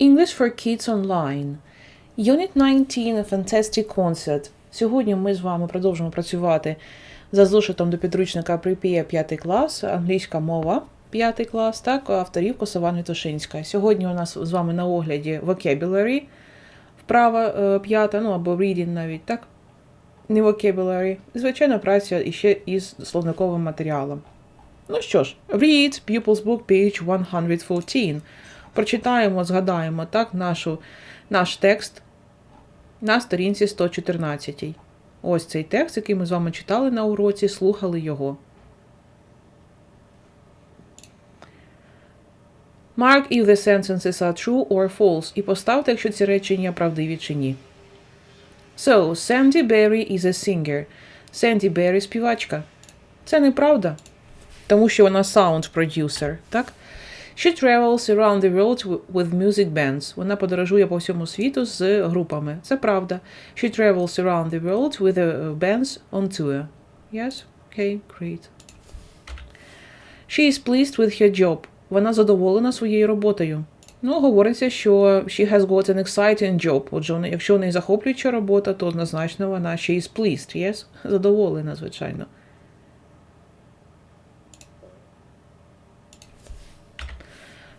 English for Kids Online. Unit 19 A Fantastic Concert. Сьогодні ми з вами продовжимо працювати за зошитом до підручника Припія 5 клас, англійська мова 5 клас, так, авторів Косова Вітошинська. Сьогодні у нас з вами на огляді vocabulary, вправа е, п'ята, ну або reading навіть, так? Не vocabulary. Звичайно, праця іще із словниковим матеріалом. Ну що ж, read Pupils Book, page 114. Прочитаємо, згадаємо так, нашу, наш текст на сторінці 114. Ось цей текст, який ми з вами читали на уроці, слухали його. Mark if the sentences are true or false. І поставте, якщо ці речення правдиві чи ні. So, Sandy Berry is a singer. Sandy Berry – співачка. Це неправда, тому що вона sound producer, так? She travels around the world with music bands. Вона подорожує по всьому світу з групами. Це правда. She travels around the world with uh, bands on tour. Yes? Okay, great. She is pleased with her job. Вона задоволена своєю роботою. Ну, говориться, що she has got an exciting job. Отже, якщо у неї захоплююча робота, то однозначно вона she is pleased, yes? Задоволена, звичайно.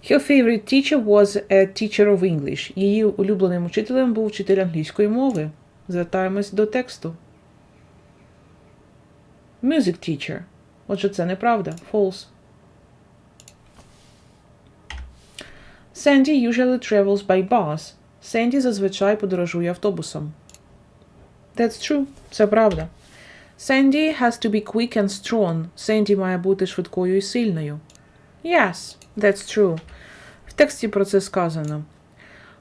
Her favorite teacher was a teacher of English. Її улюбленим учителем був вчитель англійської мови. Звертаємось до тексту. Music teacher. Отже, це неправда. False. Sandy usually travels by bus. Sandy зазвичай подорожує автобусом. That's true. Це правда. Sandy has to be quick and strong. Sandy має бути швидкою і сильною. Yes, that's true. В тексті про це сказано.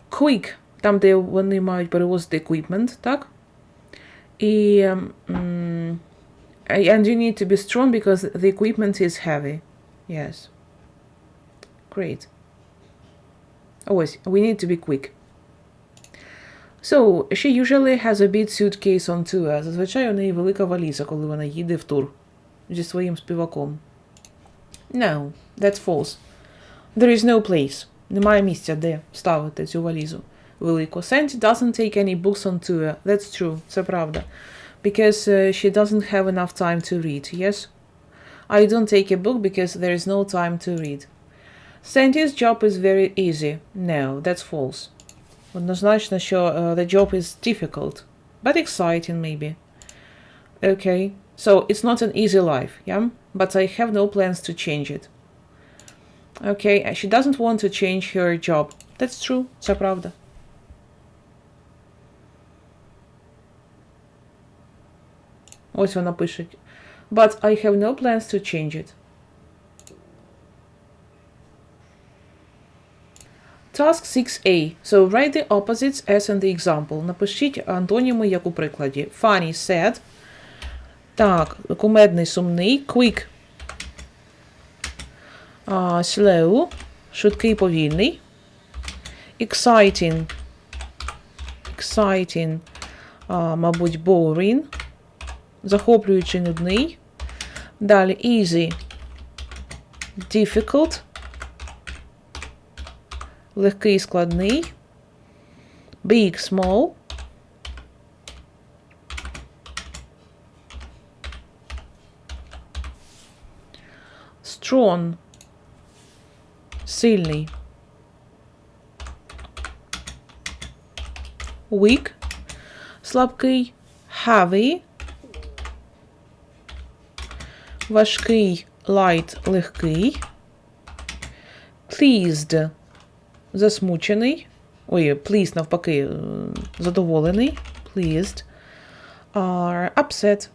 Quick, там, де вони мають перевозити equipment, так? І м, and you need to be strong because the equipment is heavy. Yes. Great. Ось, we need to be quick. So, she usually has a big suitcase on tour. Зазвичай у неї велика валіза, коли вона їде в тур зі своїм співаком. No, that's false. There is no place. Немає місця, де ставити цю валізу велику. Sandy doesn't take any books on tour. That's true. Це правда. Because uh, she doesn't have enough time to read. Yes? I don't take a book because there is no time to read. Sandy's job is very easy. No, that's false. Однозначно, що uh, the job is difficult, but exciting maybe. Okay, so it's not an easy life, yeah? But I have no plans to change it. Okay, she doesn't want to change her job. That's true, це правда. Ось вона пише. But I have no plans to change it. Task 6a. So write the opposites as in the example. Напишіть антоніми, як у прикладі. Funny, sad. Так, кумедний, сумний. Quick. Slow. Швидкий, повільний. Exciting. Exciting. Мабуть, boring. Захоплюючий, нудний. Далі easy. Difficult. Легкий, складний. Big, small. Strong. Сильний. Weak. Слабкий. Heavy. Важкий. Light. Легкий. Pleased. Засмучений. Ой, pleased, навпаки, е, задоволений. Pleased. Are upset.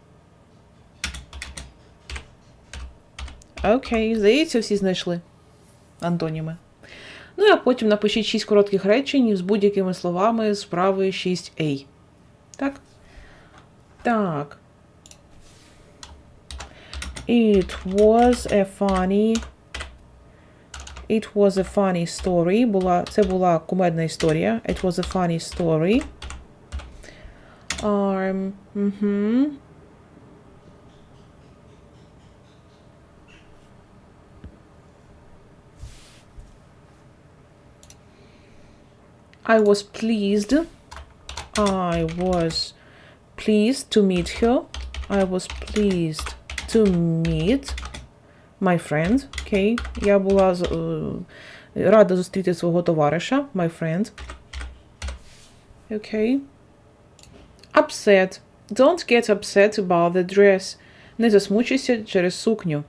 Окей, здається, всі знайшли антоніми. Ну, а потім напишіть 6 коротких речень з будь-якими словами з вправи 6a. Так? Так. It was a funny. It was a funny story. Була, це була кумедна історія. It was a funny story. Um, угу. I was pleased. I was pleased to meet her. I was pleased to meet my friend. Окей. Я була з- е, рада зустріти свого товариша. My friend. Окей. Upset. Don't get upset about the dress. Не засмучуйся через сукню.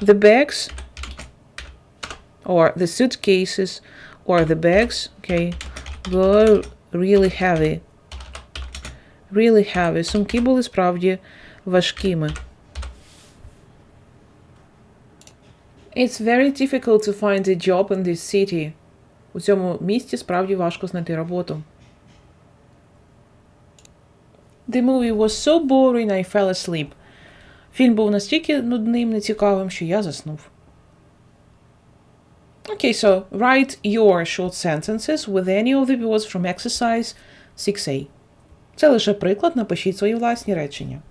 The bags or the suitcases or the bags, okay, were really heavy. Really heavy. Сумки були справді важкими. It's very difficult to find a job in this city. У цьому місті справді важко знайти роботу. The movie was so boring I fell asleep. Фільм був настільки нудним, нецікавим, що я заснув. Okay, so write your short sentences with any of the words from exercise 6a. Це лише приклад, напишіть свої власні речення.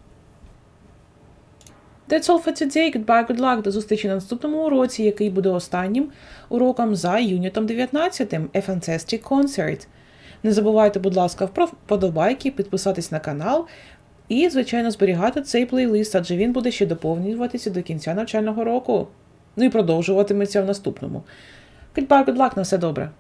That's all for today. Goodbye, good luck. До зустрічі на наступному уроці, який буде останнім уроком за юнітом 19. A Fantastic Concert. Не забувайте, будь ласка, про вподобайки, підписатись на канал і, звичайно, зберігати цей плейлист, адже він буде ще доповнюватися до кінця навчального року. Ну і продовжуватиметься в наступному. Goodbye, good luck, на все добре.